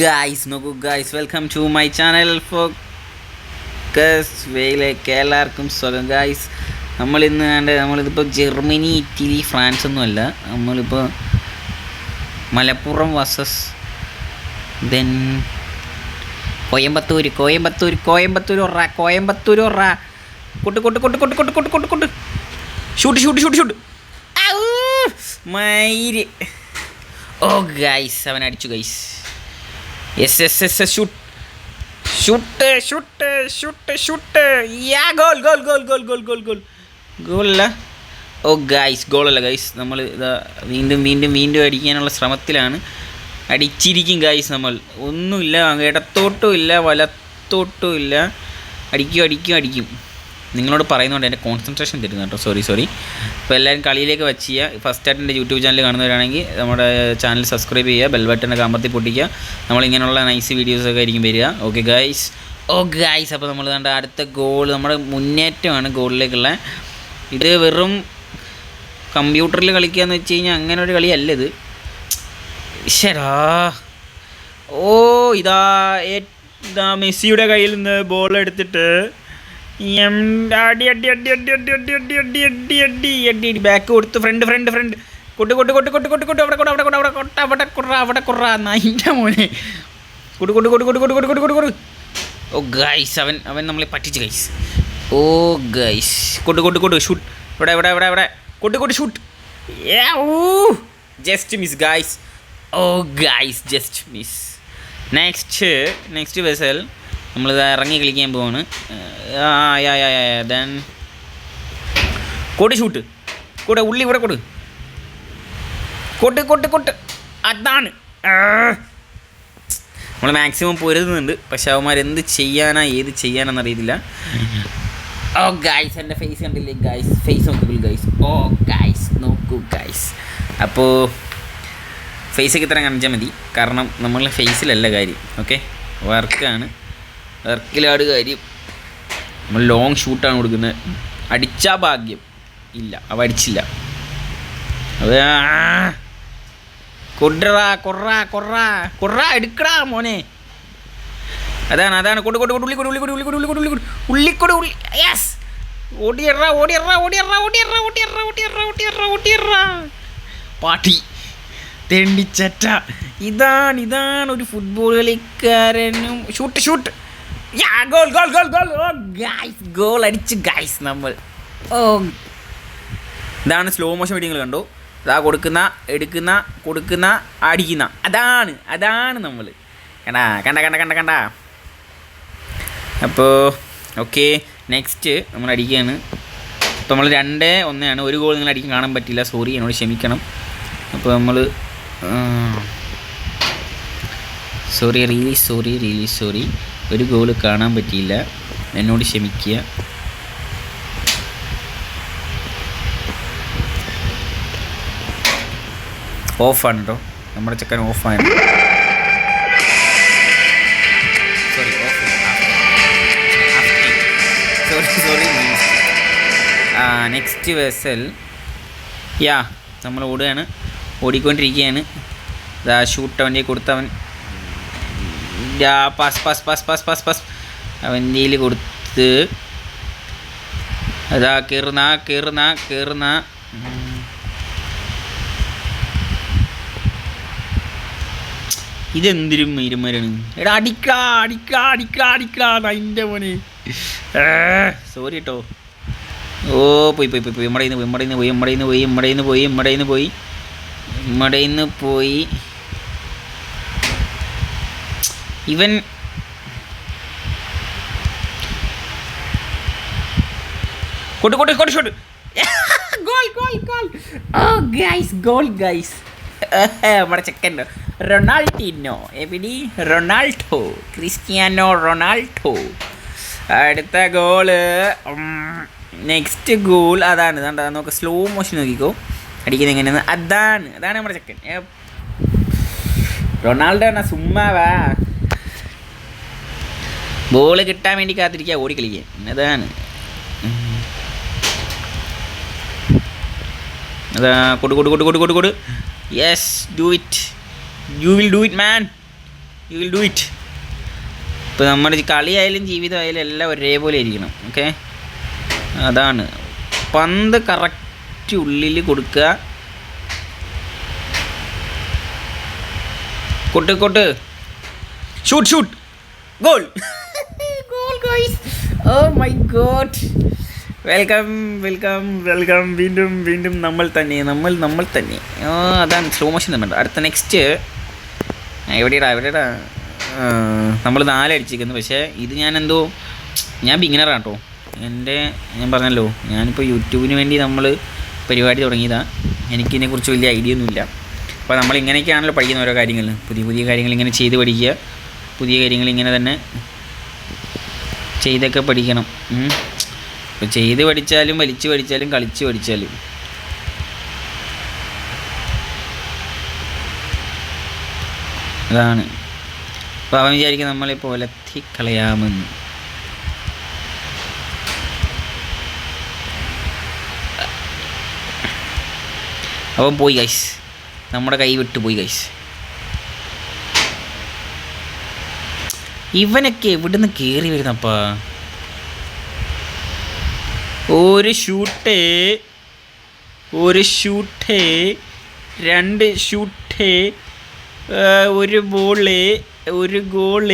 Guys നോക്കൂ guys welcome to my channel focus വേയിലേക്ക് എല്ലാവർക്കും സ്വാഗതം. ഗായ്സ് നമ്മളിന്ന് കണ്ട് നമ്മളിതിപ്പോൾ ജർമ്മനി ഇറ്റലി ഫ്രാൻസ് ഒന്നുമല്ല. നമ്മളിപ്പോൾ മലപ്പുറം വസസ് ദെൻ കോയമ്പത്തൂർ കോയമ്പത്തൂർ കോയമ്പത്തൂർ ഒറ കോയമ്പത്തൂർ ഒറ കൊട്ട് കൊട്ട് കൊട്ട് കൊട്ട് കൊട്ട് കൊട്ട് കൊട്ട് കൊട്ട്. ഷൂട്ട് ഷൂട്ട് ഷൂട്ട് ഷൂട്ട് മയിര്. ഓ ഗൈസ് അവൻ അടിച്ചു guys yes yes yes shoot shoot shoot shoot shoot yeah goal goal goal goal goal goal goal ഗോളല്ല oh guys ഗോളല്ല ഗൈസ് നമ്മൾ ഇതാ വീണ്ടും വീണ്ടും വീണ്ടും അടിക്കാനുള്ള ശ്രമത്തിലാണ് അടിച്ചിരിക്കും ഗൈസ് നമ്മൾ. ഒന്നുമില്ല ഇടത്തോട്ടും ഇല്ല വലത്തോട്ടും ഇല്ല അടിക്കും അടിക്കും അടിക്കും. നിങ്ങളോട് പറയുന്നുണ്ട് എന്റെ കോൺസെൻട്രേഷൻ തരുന്നു കേട്ടോ. സോറി സോറി അപ്പോൾ എല്ലാവരും കളിയിലേക്ക് വെച്ച് ചെയ്യുക. ഫസ്റ്റ് ആയിട്ട് എന്റെ യൂട്യൂബ് ചാനൽ കാണുന്നവരാണെങ്കിൽ നമ്മുടെ ചാനൽ സബ്സ്ക്രൈബ് ചെയ്യുക ബെൽ ബട്ടന്റെ അമർത്തി പൊട്ടിക്കുക. നമ്മളിങ്ങനെയുള്ള നൈസ് വീഡിയോസൊക്കെ ആയിരിക്കും വരിക. ഓക്കെ ഗൈസ് ഓ ഗൈസ് അപ്പോൾ നമ്മൾ കണ്ട അടുത്ത ഗോൾ നമ്മുടെ മുന്നേറ്റമാണ് ഗോളിലേക്കുള്ള ഇത് വെറും കമ്പ്യൂട്ടറിൽ കളിക്കുക എന്ന് വെച്ച് കഴിഞ്ഞാൽ അങ്ങനെ ഒരു കളിയല്ല ഇത്. ശരാ ഓ ഇതാ ഇതാ മെസ്സിയുടെ കയ്യിൽ നിന്ന് ബോൾ എടുത്തിട്ട് അടി അടി അടി അടി അടി അടി അടി അടി അടി അടി അടി അടി ബാക്ക് കൊടുത്ത് ഫ്രണ്ട് ഫ്രണ്ട് ഫ്രണ്ട് കൊട്ട് കൊട്ട് കൊട്ട് കൊട്ട് കൊട്ട് കൊട്ട് അവിടെ കൊട്ട് അവിടെ കൊട്ട് അവിടെ കൊട്ട അവിടെ കുറ അവിടെ കുറ നൈന്റെ മോനെ കൊട്ട് കൊട്ട് കൊട്ട് കൊട്ട് കൊട്ട് കൊട്ട് കൊട്ട് കൊട്ട് കൊട്ട് ഓ ഗൈസ് അവൻ അവൻ നമ്മളെ പറ്റിച്ച് ഗൈസ് ഓ ഗൈസ് കൊട്ട് കൊട്ട് കൊട്ട് ഷൂട്ട് ഇവിടെ ഇവിടെ ഇവിടെ ഇവിടെ കൊട്ട് കൊട്ട് shoot just miss guys oh guys just miss next next vessel നമ്മളിത് ഇറങ്ങി കളിക്കാൻ പോവാണ്. ദെൻ കൊടി ഷൂട്ട് കൂടെ ഉള്ളി ഇവിടെ കൊടു. കൊട്ട് കൊട്ട് കൊട്ട് അതാണ്. നമ്മൾ മാക്സിമം പൊരുതുന്നുണ്ട്. പക്ഷെ അവന്മാർ എന്ത് ചെയ്യാനാ ഏത് ചെയ്യാനാന്ന് അറിയില്ല ഓ ഗൈസ് എന്റെ ഫേസ് കണ്ടില്ലേ? ഗൈസ് ഫേസ് നോക്കൂ ഗൈസ് ഓ ഗൈസ് നോക്കൂ ഗൈസ് അപ്പോൾ ഫേസൊക്കെ ഇത്ര കാണിച്ചാൽ മതി. കാരണം നമ്മളെ ഫേസിലല്ല കാര്യം. ഓക്കെ വർക്കാണ് വർക്കിലാണ് കാര്യം നമ്മൾ ലോങ് ഷൂട്ടാണ് കൊടുക്കുന്നത്. അടിച്ചാ ഭാഗ്യം. ഇല്ല അവ അടിച്ചില്ല. അത് ആ. കൊട്രാ കൊറ കൊറ കൊറ എടുക്കടാ മോനെ. അതാണ് അതാണ്. കൊട് കൊട് ഉള്ളി കൊടു ഉള്ളി കൊടു ഉള്ളി കൊടു ഉള്ളി കൊടു ഉള്ളി കൊട് ഉള്ളിക്കൊട് ഉള്ളി. യെസ് ഓടിയറ ഓടിയറ ഓടിയറ ഓടിയറ ഓടിയറ ഓടിയറ ഓടിയറ ഓടിയറ. പാട്ടി. തെണ്ടിച്ചറ്റ. ഇതാണ് ഇതാണ് ഒരു ഫുട്ബോൾ കളിക്കാരനും. Shoot shoot goal goal goal goal guys goal അടിച്ച് ഗൈസ് നമ്മൾ. ഓ. ഇതാണ് സ്ലോ മോഷൻ വീഡിയോ കണ്ടു. ഇതാ കൊടുക്കുന്ന എടുക്കുന്ന കൊടുക്കുന്ന അടിക്കുന്ന. അതാണ് അതാണ് നമ്മൾ. കണ്ടാ കണ്ട കണ്ട കണ്ട കണ്ട. അപ്പോൾ ഓക്കെ നെക്സ്റ്റ് നമ്മൾ അടിക്കുകയാണ്. നമ്മൾ രണ്ട് ഒന്നാണ് ഒരു ഗോൾ നിങ്ങൾ അടിക്കാൻ കാണാൻ പറ്റില്ല. സോറി എന്നോട് ക്ഷമിക്കണം. അപ്പോൾ നമ്മൾ sorry really sorry really sorry ഒരു ഗോൾ കാണാൻ പറ്റിയില്ല. എന്നോട് ക്ഷമിക്കുക. ഓഫാണ് കേട്ടോ നമ്മുടെ ചെക്കൻ ഓഫാണ് സോറി സോറി സോറി നെക്സ്റ്റ് വെസൽ യാ നമ്മൾ ഓടുകയാണ്. ഓടിക്കൊണ്ടിരിക്കുകയാണ്. ഷൂട്ട് അവന്റെ കൊടുത്തവൻ pass pass pass pass pass pass അവന്റെ കയ്യിൽ കൊടുത്ത് അതാ കീർന്ന കീർന്ന കീർന്ന ഇതെന്തിരും ഇരുമരാണ് എടാ അടിക്കാ അടിക്കാ അടിക്കാ അടിക്കാ അതിന്റെ മോനെ. സോറി കേട്ടോ ഓ പോയി പോയി പോയി പോയി ഇമ്മടയിന്ന് പോയി ഇമ്മടയിന്ന് പോയി ഇമ്മടയിന്ന് പോയി ഇമ്മടയിന്ന് പോയി ഇമ്മടയിന്ന് പോയി ഇമ്മടയിന്ന് പോയി. ഇവൻ കൊട്ട് കൊട്ട് കൊട്ട് shot. Goal goal goal. Oh guys goal guys. നമ്മുടെ ചെക്കൻ റൊണാൾഡിനോ. എവിടി? റൊണാൾഡോ. Cristiano Ronaldo. അടുത്ത ഗോൾ. നെക്സ്റ്റ് ഗോൾ അതാണ്. കണ്ട നമുക്ക് സ്ലോ മോഷൻ നോക്കിക്കോ. അടിക്കുന്ന എങ്ങനെയാണ് അതാണ്. അതാണ് നമ്മുടെ ചെക്കൻ. റൊണാൾഡോ എന്നാ സുമ്മാവാ ബോൾ കിട്ടാൻ വേണ്ടി കാത്തിരിക്കുക ഓടി കളിക്കുക അതാണ്. അതാ കൊടു കൊടു കൊടു കൊടു കൊടു കൊടു. Yes do it you will do it man you will do it ഇപ്പോൾ നമ്മുടെ കളിയായാലും ജീവിതമായാലും എല്ലാം ഒരേപോലെ ഇരിക്കണം ഓക്കെ അതാണ്. പന്ത് കറക്റ്റ് ഉള്ളിൽ കൊടുക്കുക. കൊട്ട് കൊട്ട്. Shoot shoot goal guys oh my god welcome welcome welcome വീണ്ടും വീണ്ടും നമ്മൾ തന്നെ നമ്മൾ നമ്മൾ തന്നെ. ഓ അതാണ് സ്ലോ മോഷൻ തന്നെ അടുത്ത നെക്സ്റ്റ് എവിടെയാടാ എവിടെയാടാ? നമ്മൾ നാലടിച്ചിരിക്കുന്നു പക്ഷേ ഇത് ഞാൻ എന്തോ ഞാൻ ബിഗിനറാണ് കേട്ടോ. എന്റെ ഞാൻ പറഞ്ഞല്ലോ ഞാനിപ്പോൾ യൂട്യൂബിന് വേണ്ടി നമ്മൾ പരിപാടി തുടങ്ങിയതാണ് എനിക്കിതിനെക്കുറിച്ച് വലിയ ഐഡിയ ഒന്നുമില്ല. അപ്പോൾ നമ്മൾ ഇങ്ങനെയൊക്കെയാണല്ലോ പഠിക്കുന്ന ഓരോ കാര്യങ്ങൾ. പുതിയ പുതിയ കാര്യങ്ങൾ ഇങ്ങനെ ചെയ്ത് പഠിക്കുക. പുതിയ കാര്യങ്ങൾ ഇങ്ങനെ തന്നെ ചെയ്തൊക്കെ പഠിക്കണം. ചെയ്ത് പഠിച്ചാലും വലിച്ചു പഠിച്ചാലും കളിച്ച് പഠിച്ചാലും. അതാണ്. അപ്പോൾ അവൻ വിചാരിക്കും നമ്മളെ ഒലത്തി കളയാമെന്ന് അവൻ പോയി കൈസ് നമ്മുടെ കൈ വിട്ടു പോയി ഗൈസ് ഇവനൊക്കെ എവിടുന്ന് കയറി വരുന്നപ്പാ? ഒരു ഷൂട്ടേ ഒരു ഷൂട്ടേ രണ്ട് ഷൂട്ടേ ഒരു ബോൾ ഒരു ഗോൾ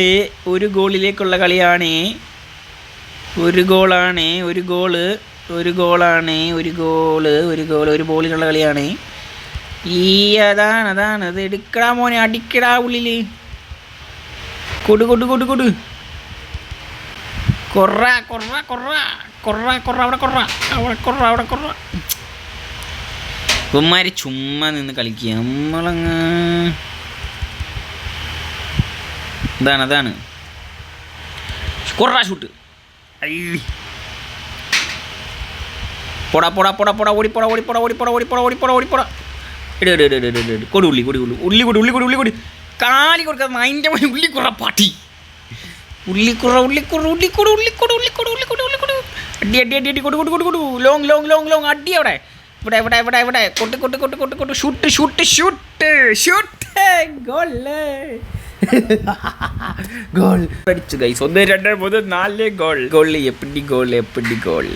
ഒരു ഗോളിലേക്കുള്ള കളിയാണ്. ഒരു ഗോളാണ് ഒരു ഗോൾ ഒരു ഗോളാണ് ഒരു ഗോൾ ഒരു ഗോൾ ഒരു ബോളിനുള്ള കളിയാണ്. ഈ അതാണ് അതാണ് അത് എടുക്കടാ മോനെ അടിക്കടാ ഉള്ളിൽ കൊടു കൊടു കൊടു കൊടു. കൊറ കൊറ കൊറ കൊറ കൊറ അവിടെ കൊറ അവിടെ കൊറ അവിടെ കൊറ. ഇവന്മാര് ചുമ്മാ നിന്ന് കളിക്കുക. നമ്മളങ്ങ് ഇതാണ് അതാണ്. കൊറ ഷൂട്ട്. പോടാ പോടാ പോടാ പോടാ ഓടിപ്പോടാ ഓടിപ്പോടാ ഓടിപ്പോടാ ഓടിപ്പോടാ ഓടിപ്പോടാ ഓടിപ്പോടാ ഇട് ഇട് ഇട് ഇട് ഇട് ഇട് ഉള്ളി കൊടി ഉള്ളി ഉള്ളി കൊടി ഉള്ളി കൊടി ഉള്ളി കൊടി. കാലി കൊടുക്കാതെ അതിന്റെ മണി ഉള്ളിക്കുറ പാട്ടി. ഉള്ളിക്കുറ ഉള്ളിക്കുറ ഉള്ളിക്കുട ഉള്ളിക്കുട ഉള്ളിക്കുട ഉള്ളിക്കുട ഉള്ളിക്കുട അടി അടി അടി അടി കൊടു കൊടു കൊടു കൊടു. Long long long long. അടി അവിടെ. ഇവിടെ ഇവിടെ ഇവിടെ ഇവിടെ. കൊട്ട് കൊട്ട് കൊട്ട് കൊട്ട് കൊട്ട്. Shoot shoot shoot shoot. Goal. Goal. അടിച്ചു ഗൈസ് ഒന്ന് രണ്ട് മൂന്ന് നാല് ഗോൾ. ഗോൾ എപ്പിടി ഗോൾ എപ്പിടി ഗോൾ